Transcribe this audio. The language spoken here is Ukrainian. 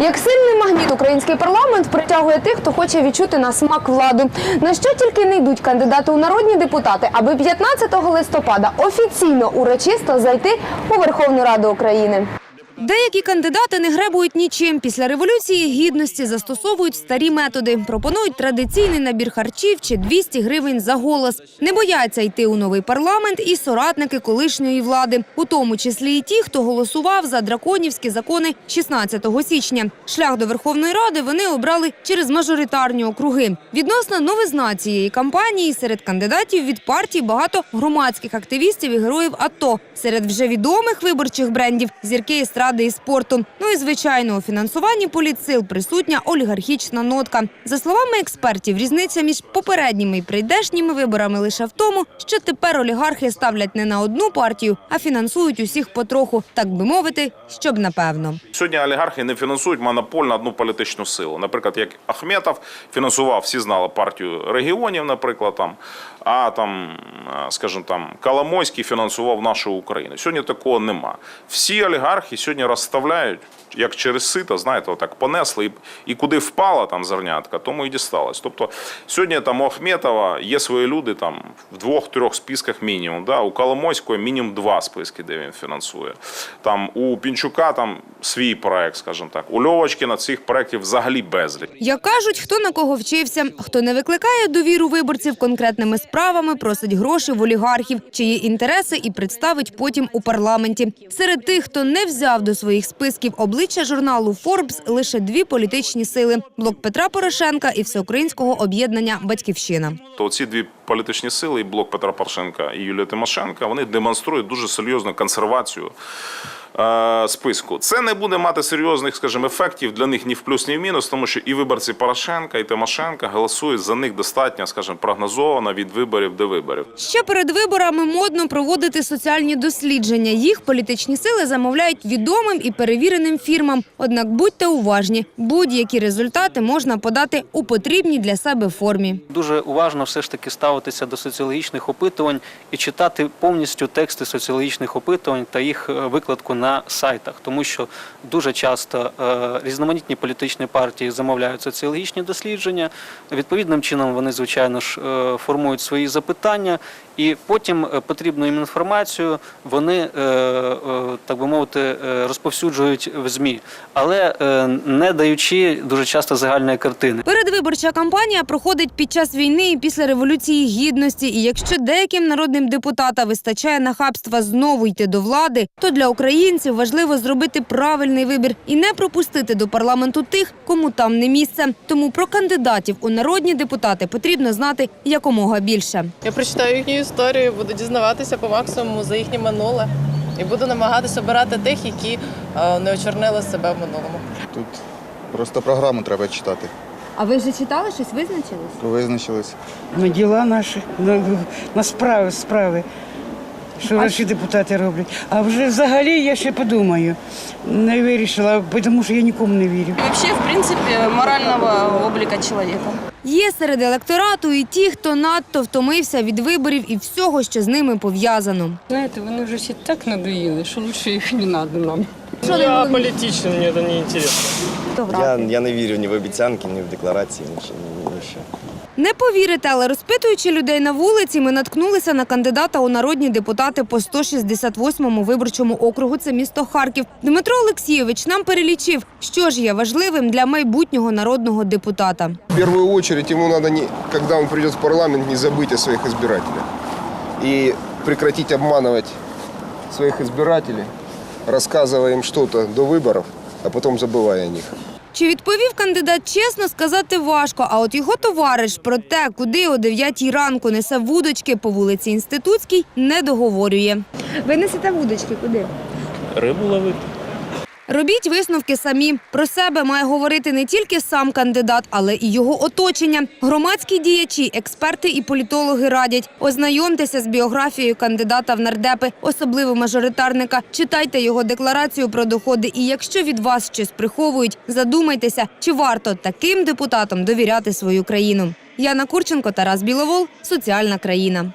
Як сильний магніт, український парламент притягує тих, хто хоче відчути на смак владу. На що тільки не йдуть кандидати у народні депутати, аби 15 листопада офіційно урочисто зайти у Верховну Раду України. Деякі кандидати не гребують нічим. Після революції гідності застосовують старі методи. Пропонують традиційний набір харчів чи 200 гривень за голос. Не бояться йти у новий парламент і соратники колишньої влади, у тому числі і ті, хто голосував за драконівські закони 16 січня. Шлях до Верховної Ради вони обрали через мажоритарні округи. Відносно новизна цієї кампанії серед кандидатів від партій багато громадських активістів і героїв АТО. Серед вже відомих виборчих брендів зірки естради і спорту. Ну і звичайно, у фінансуванні політсил присутня олігархічна нотка. За словами експертів, різниця між попередніми і прийдешніми виборами лише в тому, що тепер олігархи ставлять не на одну партію, а фінансують усіх потроху, так би мовити, щоб напевно. Сьогодні олігархи не фінансують монополь на одну політичну силу. Наприклад, як Ахметов фінансував, всі знали партію регіонів, наприклад, там, а там, скажімо, там Коломойський фінансував нашу Україну. Сьогодні такого нема. Всі олігархи сьогодні розставляють. Як через сито, знаєте, отак понесли, і, і куди впала там зернятка, тому і дісталось. Тобто сьогодні там у Ахметова є свої люди там в двох-трьох списках мінімум. Да? У Коломойського мінімум два списки, де він фінансує. Там у Пінчука там свій проект, скажімо так. У Льовочкіна цих проєктів взагалі безліч. Як кажуть, хто на кого вчився, хто не викликає довіру виборців конкретними справами, просить гроші в олігархів, чиї інтереси і представить потім у парламенті. Серед тих, хто не взяв до своїх списків обличчя журналу Форбс, лише дві політичні сили: блок Петра Порошенка і всеукраїнського об'єднання Батьківщина. То ці дві політичні сили, і блок Петра Порошенка і Юлія Тимошенка, вони демонструють дуже серйозну консервацію е, списку. Це не буде мати серйозних, скажімо, ефектів для них ні в плюс, ні в мінус, тому що і виборці Порошенка, і Тимошенка голосують за них достатньо, скажімо, прогнозовано від виборів до виборів. Ще перед виборами модно проводити соціальні дослідження. Їх політичні сили замовляють відомим і перевіреним фірмам. Однак будьте уважні, будь-які результати можна подати у потрібній для себе формі. Дуже уважно все ж таки ставитися до соціологічних опитувань і читати повністю тексти соціологічних опитувань та їх е, викладку на сайтах, тому що дуже часто е, різноманітні політичні партії замовляють соціологічні дослідження. Відповідним чином вони, звичайно ж, е, формують свої запитання, і потім потрібну їм інформацію вони, так би мовити, розповсюджують в ЗМІ, але не даючи дуже часто загальної картини. Передвиборча кампанія проходить під час війни і після революції гідності. І якщо деяким народним депутатам вистачає нахабства знову йти до влади, то для українців важливо зробити правильний вибір і не пропустити до парламенту тих, кому там не місце. Тому про кандидатів у народні депутати потрібно знати якомога більше. Я прочитаю їхню історію, буду дізнаватися по максимуму за їхнє минуле і буду намагатися обирати тих, які е, не очорнили себе в минулому. Тут просто програму треба читати. А ви вже читали щось? Визначились? Визначились. на діла наші, на, на справи, справи, що наші депутати роблять. А вже взагалі я ще подумаю. Не вирішила, тому що я нікому не вірю. Вообще, в принципе, морального облика человека. Є серед електорату і ті, хто надто втомився від виборів і всього, що з ними пов'язано. Знаєте, вони вже всі так надоїли, що лучше їх не треба нам. Я політичний, мені це не інтересно. Я, я не вірю ні в обіцянки, ні в декларації, ні, ні, ні в що. Не повірите, але розпитуючи людей на вулиці, ми наткнулися на кандидата у народні депутати по 168-му виборчому округу. Це місто Харків. Дмитро Олексійович нам перелічив, що ж є важливим для майбутнього народного депутата. В первую очередь ему надо, не, когда он придет в парламент, не забыть о своих избирателях. И прекратить обманывать своих избирателей, рассказывая им что-то до выборов, а потом забывая о них. Чи відповів кандидат чесно, сказати важко. А от його товариш про те, куди о 9 ранку несе вудочки по вулиці Інститутській, не договорює. Ви несете вудочки куди? Рибу ловити. Робіть висновки самі. Про себе має говорити не тільки сам кандидат, але і його оточення. Громадські діячі, експерти і політологи радять. Ознайомтеся з біографією кандидата в нардепи, особливо мажоритарника. Читайте його декларацію про доходи. І якщо від вас щось приховують, задумайтеся, чи варто таким депутатам довіряти свою країну. Яна Курченко, Тарас Біловол, соціальна країна.